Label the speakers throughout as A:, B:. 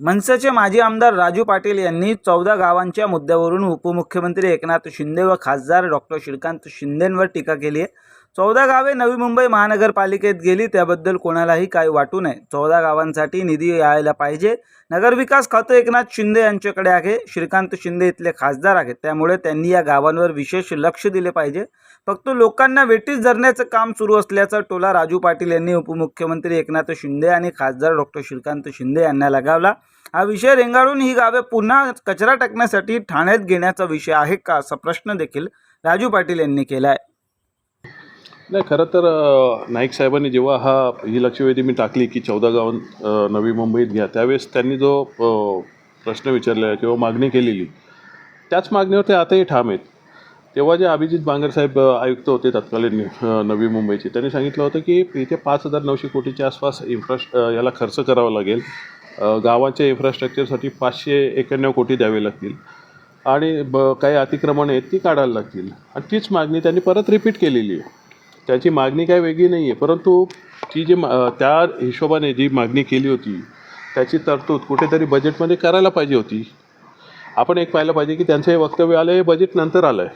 A: मनसेचे माजी आमदार राजू पाटील यांनी चौदा गावांच्या मुद्द्यावरून उपमुख्यमंत्री एकनाथ शिंदे व खासदार डॉक्टर श्रीकांत शिंदेंवर टीका केली आहे. चौदा गावे नवी मुंबई महानगरपालिकेत गेली त्याबद्दल कोणालाही काही वाटू नये. चौदा गावांसाठी निधी यायला पाहिजे. नगरविकास खातं एकनाथ शिंदे यांच्याकडे आहे. श्रीकांत शिंदे इथले खासदार आहेत. त्यामुळे त्यांनी या गावांवर विशेष लक्ष दिले पाहिजे. फक्त लोकांना वेटीस धरण्याचं काम सुरू असल्याचा टोला राजू पाटील यांनी उपमुख्यमंत्री एकनाथ शिंदे आणि खासदार डॉक्टर श्रीकांत शिंदे यांना लगावला. हा विषय रेंगाळून ही गावे पुन्हा कचरा टाकण्यासाठी ठाण्यात घेण्याचा विषय आहे का असा प्रश्न देखील राजू पाटील यांनी केला आहे
B: नाही खरं तर नाईक साहेबांनी जेव्हा हा ही लक्षवेधी मी टाकली की चौदा गाव नवी मुंबईत घ्या त्यावेळेस त्यांनी जो प्रश्न विचारला किंवा मागणी केलेली त्याच मागणीवर ते आताही ठाम आहेत. तेव्हा जे अभिजित बांगरसाहेब आयुक्त होते तत्कालीन नवी मुंबईचे त्यांनी सांगितलं होतं की इथे पाच हजार नऊशे कोटीच्या आसपास इन्फ्रास् याला खर्च करावा लागेल. गावाच्या इन्फ्रास्ट्रक्चरसाठी पाचशे एक्याण्णव कोटी द्यावे लागतील. आणि ब काही अतिक्रमण आहेत ती काढायला लागतील. आणि तीच मागणी त्यांनी परत रिपीट केलेली आहे. त्याची मागणी काय वेगळी नाही आहे परंतु ती जी मा- त्या हिशोबाने जी मागणी केली होती त्याची तरतूद कुठेतरी बजेटमध्ये करायला पाहिजे होती. आपण एक पाहिलं पाहिजे की त्यांचं हे वक्तव्य आलं हे बजेट नंतर आलं आहे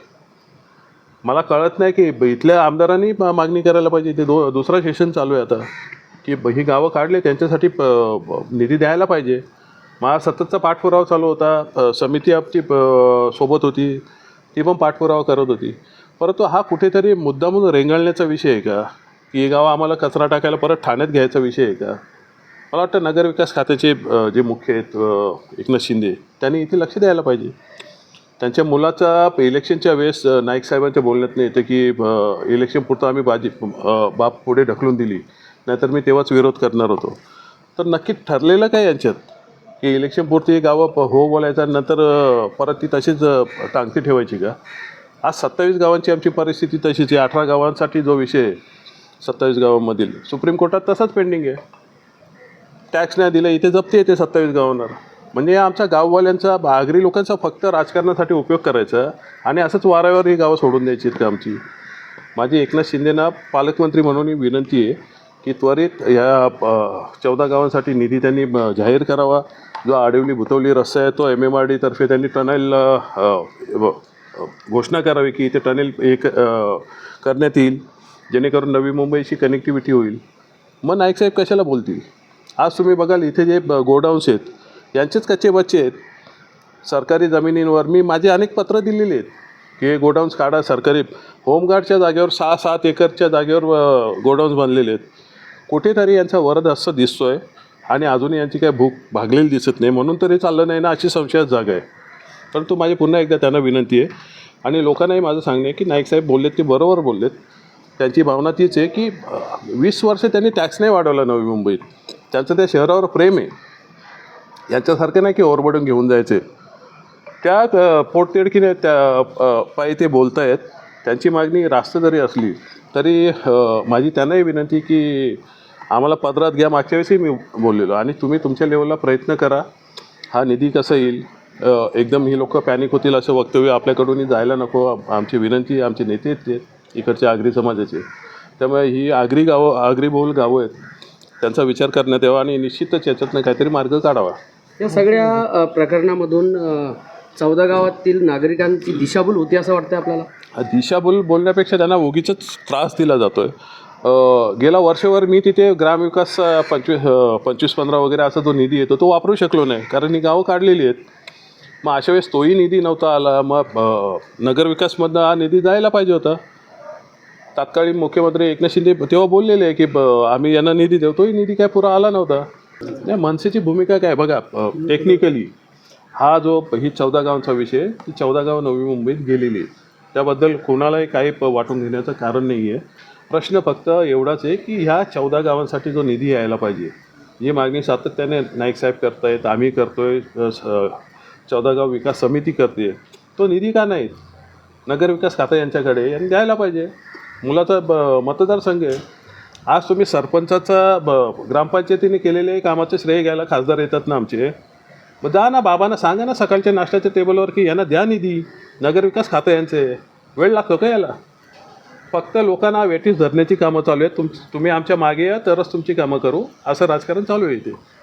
B: मला कळत नाही की इथल्या आमदारांनी मा- मागणी करायला पाहिजे. ते दो दुसरा सेशन चालू आहे आता. की ब- ही गावं काढले त्यांच्यासाठी प निधी द्यायला पाहिजे. मला सततचा पाठपुरावा चालू होता. समिती आपची प- सोबत होती. ती पण पाठपुरावा करत होती. परंतु हा कुठेतरी मुद्दामून रेंगाळण्याचा विषय आहे का? की हे गाव आम्हाला कचरा टाकायला परत ठाण्यात घ्यायचा विषय आहे का? मला वाटतं नगरविकास खात्याचे जे मुख्य आहेत एकनाथ शिंदे त्यांनी इथे लक्ष द्यायला पाहिजे. त्यांच्या मुलाचा इलेक्शनच्या वेळेस नाईक साहेबांच्या बोलण्यात नाही येतं की इलेक्शन पुरतं आम्ही बाजी बाप पुढे ढकलून दिली नाहीतर मी तेव्हाच विरोध करणार होतो. तर नक्की ठरलेलं काय यांच्यात? की इलेक्शन पुरती गावं प- हो बोलायचं नंतर परत ती तशीच टांगती ठेवायची का? आज सत्तावीस गावांची आमची परिस्थिती तशीच आहे. अठरा गावांसाठी जो विषय आहे सत्तावीस गावांमधील. सुप्रीम कोर्टात तसाच पेंडिंग आहे. टॅक्स नाही दिला इथे जप्ती येते सत्तावीस गावांवर. म्हणजे आमच्या गाववाल्यांचा आगरी लोकांचा फक्त राजकारणासाठी उपयोग करायचा आणि असंच वाऱ्यावर ही गावं सोडून द्यायची आहेत का आमची? माझी एकनाथ शिंदेना पालकमंत्री म्हणून ही विनंती आहे की त्वरित या चौदा गावांसाठी निधी त्यांनी जाहीर करावा. जो आडवली भुतवली रस्ता आहे तो एम एम आर डीतर्फे त्यांनी टनेल घोषणा करावी की इथे टनेल एक करण्यात येईल जेणेकरून नवी मुंबईची कनेक्टिव्हिटी होईल. मग नाईक साहेब कशाला बोलतील? आज तुम्ही बघाल इथे जे गोडाऊन्स आहेत यांचेच कच्चे बच्चे आहेत. सरकारी जमिनींवर मी माझे अनेक पत्र दिलेली आहेत की हे गोडाऊन्स काढा सरकारी. होमगार्डच्या जागेवर सहा सात एकरच्या जागेवर गोडाऊन्स बनलेले आहेत. कुठेतरी यांचा वरद असं दिसतो आहे आणि अजूनही यांची काय भूक भागलेली दिसत नाही म्हणून तरी चाललं नाही ना अशी संशयात जागा आहे. परंतु माझी पुन्हा एकदा त्यांना विनंती आहे. आणि लोकांनाही माझं सांगणे की नाईक साहेब बोललेत ते बरोबर बोललेत. त्यांची भावना तीच आहे की वीस वर्ष त्यांनी टॅक्स नाही वाढवला नवी मुंबईत. त्यांचं त्या शहरावर प्रेम आहे. यांच्यासारखं नाही की ओरबडून घेऊन जायचे त्या अ, पोटतिडकीने त्या पायी ते बोलत आहेत त्यांची मागणी रास्त जरी असली तरी माझी त्यांनाही विनंती की आम्हाला पदरात घ्या. मागच्या वेळेसही मी बोललेलो. आणि तुम्ही तुमच्या लेवलला प्रयत्न करा. हा निधी कसा येईल? एकदम ही लोक पॅनिक होतील असं वक्तव्य आपल्याकडूनही जायला नको. आमची विनंती आमचे नेते आहेत ते इकडच्या आगरी समाजाचे. त्यामुळे ही आगरी गावं आगरी बहुल गावं आहेत त्यांचा विचार करण्यात यावा आणि निश्चितच याच्यातनं काहीतरी मार्ग काढावा.
C: या सगळ्या प्रकरणामधून चौदा गावातील नागरिकांची दिशाभूल होती असं वाटतं आपल्याला?
B: दिशाभूल बोलण्यापेक्षा त्यांना उगीच त्रास दिला जातो आहे गेला वर्षभर मी तिथे ग्रामविकास पंचवीस पंचवीस पंधरा वगैरे असा जो निधी येतो तो वापरू शकलो नाही. कारण ही गावं काढलेली आहेत. मग अशा वेळेस तोही निधी नव्हता आला. मग नगरविकासमधनं हा निधी जायला पाहिजे होता. तात्कालीन मुख्यमंत्री एकनाथ शिंदे तेव्हा बोललेले आहे की ब आम्ही यांना निधी देऊ. तोही निधी काय पुरा आला नव्हता. नाही मनसेची भूमिका काय? बघा टेक्निकली हा जो ही चौदा गावांचा विषय ती चौदा गाव नवी मुंबईत गेलेली आहे त्याबद्दल कोणालाही काही प वाटून घेण्याचं कारण नाही आहे. प्रश्न फक्त एवढाच आहे की ह्या चौदा गावांसाठी जो निधी यायला पाहिजे. ही मागणी सातत्याने नाईक साहेब करतायत आम्ही करतोय चौदा गाव विकास समिती करते. तो निधी का नाही? नगरविकास खातं यांच्याकडे यांनी द्यायला पाहिजे. मुलाचा ब मतदारसंघ आहे. आज तुम्ही सरपंचाचा ब ग्रामपंचायतीने केलेले कामाचे श्रेय घ्यायला खासदार येतात ना आमचे. मग जा ना बाबांना सांगा ना सकाळच्या नाश्त्याच्या टेबलवर की यांना द्या निधी. नगरविकास खातं यांचे. वेळ लागतो का याला? फक्त लोकांना वेठीस धरण्याची कामं चालू आहेत. तुम तुम्ही आमच्या मागे या तरच तुमची कामं करू. असं राजकारण चालू आहे इथे.